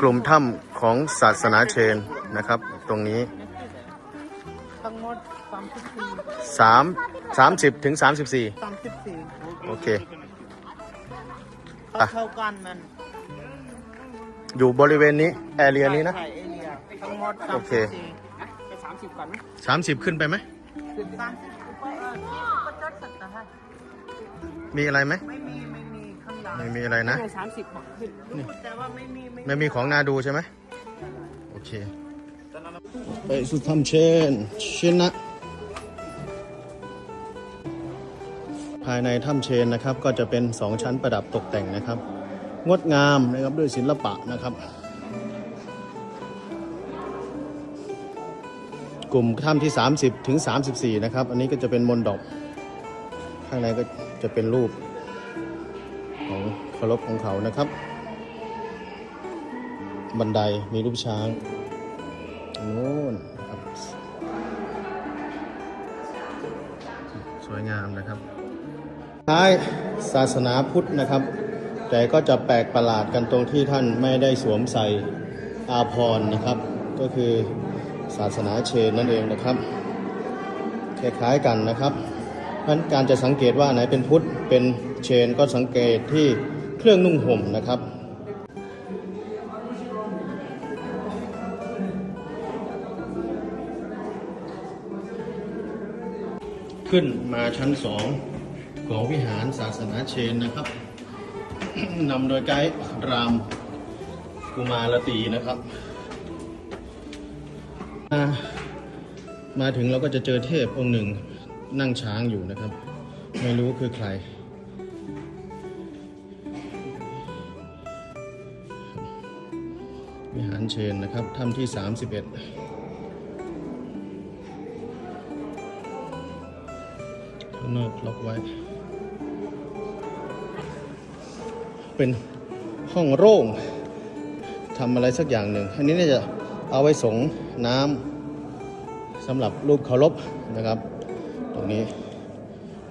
กลุ่มถ้ำของศาสนาเชนนะครับ ตรงนี้ทั้งหมดสามสิบสี่สามสามสิบถึงสามสิบสี่สามสิบสี่โอเคก็เท่ากันนั่นอยู่บริเวณนี้ แอเรียนี้นะ ใช่เอเรียทั้งหมดสาโอมเคสิบสี่ไปสามสิบกันสามสิบขึ้นไปไหมขึ้นสามสิบก็เออก็จดสักแต่ให้มีอะไรไหม ไม่มีไม่มีข้างหลัง ไม่มีอะไรนะสามสิบบอกขึ้นรู้แต่ว่าไม่มีไม่มีของน่าดูใช่ไหมโอเคไปสุดถ้ำเชนเชนนะ ภายในถ้ำเชนนะครับก็จะเป็นสองชั้นประดับตกแต่งนะครับ งดงามนะครับด้วยศิลปะนะครับ กลุ่มถ้ำที่ 30 ถึง 34 นะครับ อันนี้ก็จะเป็นมนดอก ข้างในก็จะเป็นรูปของเคารพของเขานะครับ บันไดมีรูปช้างนู้นครับ สวยงามนะครับท้ายศาสนาพุทธนะครับ แต่ก็จะแปลกประหลาดกันตรงที่ท่านไม่ได้สวมใส่อาภรณ์นะครับ ก็คือศาสนาเชนนั่นเองนะครับคล้ายๆกันนะครับเพราะงั้นการจะสังเกตว่าไหนเป็นพุทธเป็นเชนก็สังเกตที่ เครื่องนุ่งห่มนะครับ ขึ้นมาชั้นสองของวิหารศาสนาเชนนะครับนำโดยไกด์รามกุมารตีนะครับ มามาถึงเราก็จะเจอเทพองค์หนึ่งนั่งช้างอยู่นะครับ ไม่รู้คือใคร วิหารเชนนะครับถ้ำที่ 31ข้างนอกล็อกไว้ เป็นห้องโร่งทำอะไรสักอย่างหนึ่ง อันนี้เนี่ยจะเอาไว้สงน้ำสำหรับรูปเคารพนะครับ ตรงนี้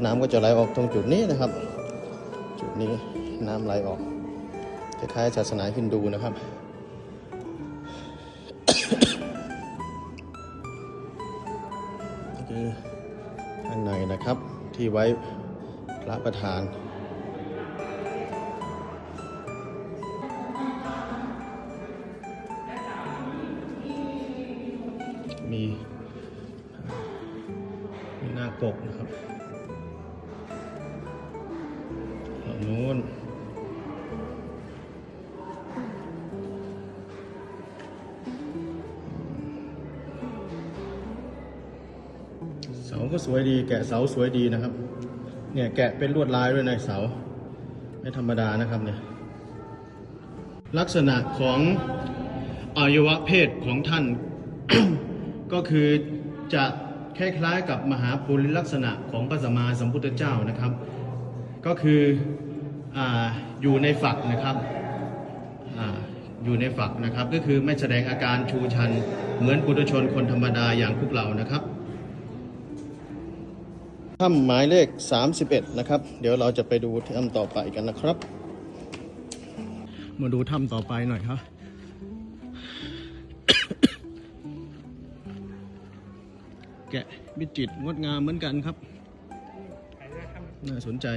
น้ำก็จะไหลออกตรงจุดนี้นะครับ จุดนี้น้ำไหลออกคล้ายๆศาสนาฮินดูนะครับ คือข้างในนะครับที่ไว้พระประธาน มีมีหน้ากกนะครับฝั่งนู้น ก็สวยดี แกะเสาสวยดีนะครับ เนี่ยแกะเป็นลวดลายด้วยในเสา ไม่ธรรมดานะครับเนี่ย ลักษณะของอวัยวะเพศของท่าน ก็คือจะคล้ายๆกับมหาปุริลักษณะของพระสัมมาสัมพุทธเจ้านะครับ ก็คือออยู่ในฝักนะครับออยู่ในฝักนะครับ ก็คือไม่แสดงอาการชูชันเหมือนปุถุชนคนธรรมดาอย่างพวกเรานะครับ ถ้ำหมายเลข 31 นะครับ เดี๋ยวเราจะไปดูถ้ำต่อไปกันนะครับ มาดูถ้ำต่อไปหน่อยครับแกะวิจิตรงดงามเหมือนกันครับ น่าสนใจ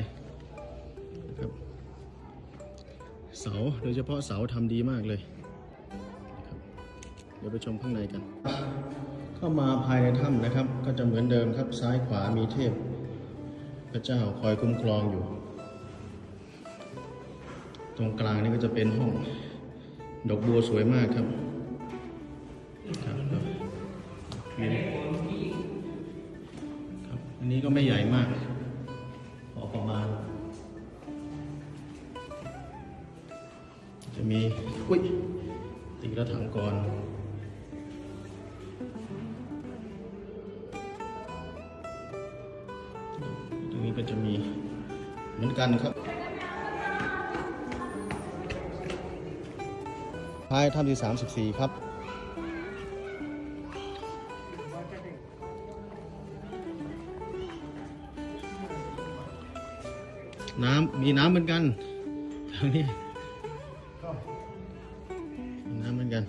นะครับเสาโดยเฉพาะเสาทำดีมากเลย เดี๋ยวไปชมข้างในกัน เข้ามาภายในถ้ำนะครับ ก็จะเหมือนเดิมครับซ้ายขวามีเทพ พระเจ้าคอยคุ้มครองอยู่ ตรงกลางนี่ก็จะเป็นห้อง ดอกบัวสวยมากครับครับครับวิวครับอันนี้ก็ไม่ใหญ่มากพอประมาณ จะมีอุ้ยตีละถังก่อน ก็จะมีเหมือนกันครับท้ายถ้ำที่ 34 ครับน้ำมีน้ำเหมือนกันทางนี้น้ำเหมือนกัน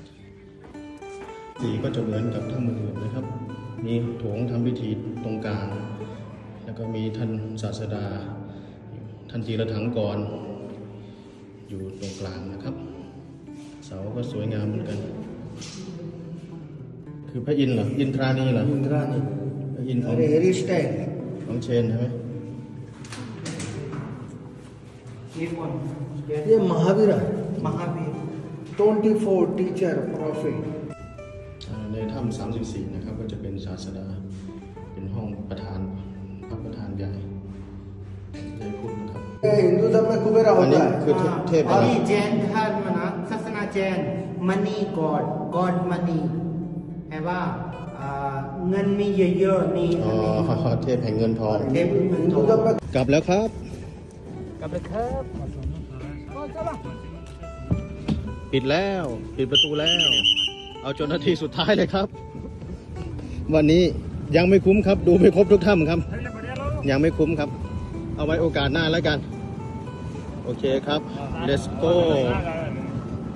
สีก็จะเหมือนกับถ้ำอื่นๆนะครับ มีโถงทำพิธีตรงกลาง ก็มีท่านศาสดา ท่านจีรถังกร อยู่ตรงกลางนะครับ เสาก็สวยงามเหมือนกัน คือพระอินทร์เหรอ อินทรานีเหรอ इंद्रानी พระอินทร์ของ अरे hair style ของเชนใช่ไหม ये महावीर है Mahavir twenty four teacher profit อ่าในถ้ำสามสิบสี่นะครับ ก็จะเป็นศาสดา เป็นห้องประธาน พระประธานใหญ่ในพุทธนะครับ ये हिंदू धर्म में कुबेरा อัน होता นี้ है คือเทเทพอะไร อันนี้เจนท่านมานะศาสนาเจนมันนี่กอดกอดมันนี่แปลว่าอ่าเงินมีเยอะๆนี่ อ๋อ เทพแห่งเงินทอง เทพเงินท हिंदू อง धर्म में กลับแล้วครับ กลับเลยครับ ปิดแล้ว ปิดประตูแล้ว เอาจนนาทีสุดท้ายเลยครับ วันนี้ยังไม่คุ้มครับ ดูไม่ครบทุกถ้ำครับ ยังไม่คุ้มครับ เอาไว้โอกาสหน้าแล้วกัน โอเคครับ let's go